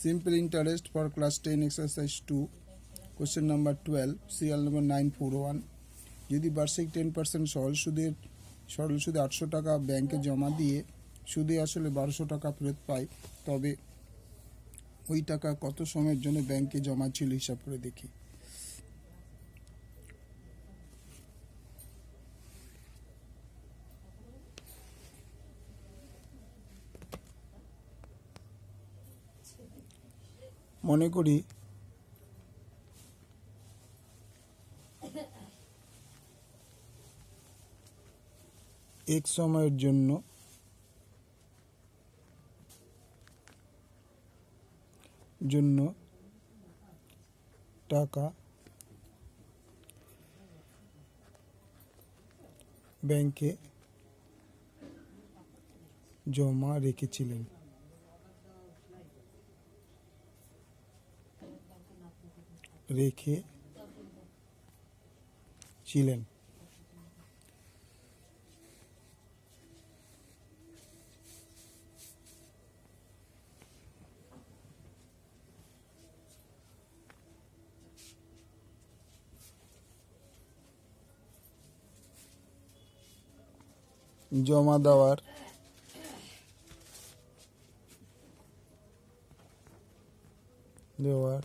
Simple interest for class 10 exercise 2 question number 12 serial number 941 যদি বার্ষিক ten percent সরল সুদের সরল সুদে আটশো টাকা ব্যাংকে জমা দিয়ে সুদে আসলে বারোশো টাকা ফেরত পাই তবে ওই টাকা কত সময়ের জন্য ব্যাংকে জমা ছিল হিসাব করে দেখি। মনে করি এক সময়ের জন্য জন্য টাকা ব্যাংকে জমা রেখেছিলেন। রেখে ছিলেন জমা দেওয়ার দেওয়ার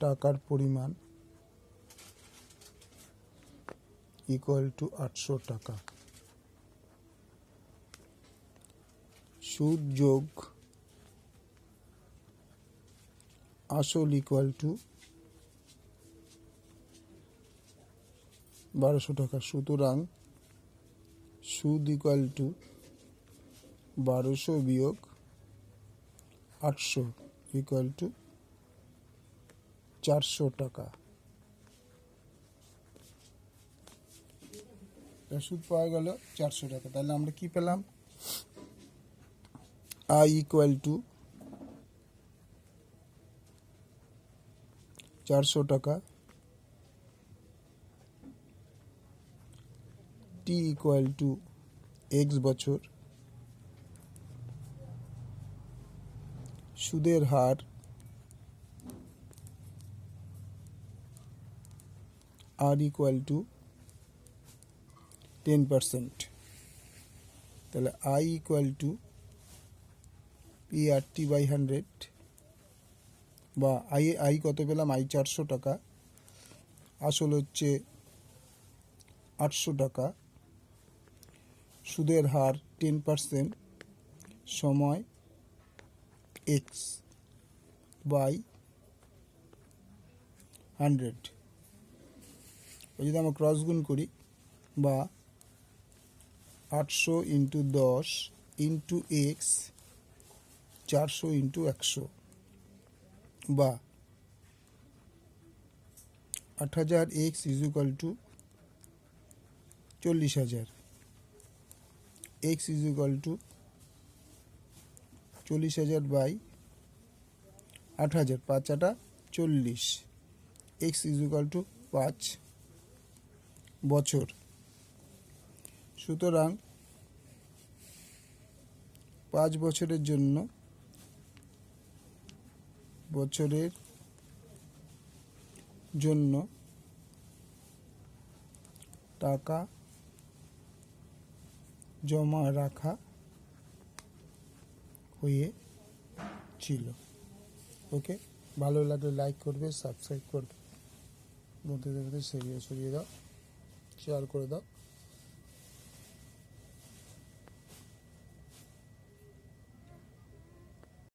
টাকার পরিমাণ ইকুয়াল টু আটশো টাকা। সুদ যোগ আসল ইকুয়াল টু বারোশো টাকা। সুতরাং সুদ ইকুয়াল টু বারোশো বিয়োগ আটশো ইকুয়াল টু চারশো টাকা। সুদ পাওয়া গেল চারশো টাকা। তাহলে আমরা কি পেলাম? আই ইকুয়াল টু চারশো টাকা। টি ইকুয়াল টু এক্স বছর। সুদের হার R equal to ten percent তাহলে I equal to P R T by hundred বা আই আই কত পেলাম? আই চারশো টাকা। আসল হচ্ছে আটশো টাকা। সুদের হার টেন পারসেন্ট সময় এক্স বাই হান্ড্রেড যদি আমরা ক্রস গুণ করি, বা আটশো ইন্টু দশ ইন্টু এক্স চারশো ইন্টু একশো, বা আট হাজার এক্স ইজ ইকাল টু চল্লিশ হাজার এক্স ইজ ইকাল টু চল্লিশ হাজার বাই আট হাজার পাঁচ আটা চল্লিশ এক্স ইজ ইকাল টু পাঁচ বছর। সুতরাং পাঁচ বছরের জন্য বছরের জন্য টাকা জমা রাখা হয়েছিল। ওকে? ভালো লাগলে লাইক করবে সাবস্ক্রাইব করবে। বন্ধুদের মধ্যে ছড়িয়ে ছড়িয়ে দাও। শেয়ার করে দাও।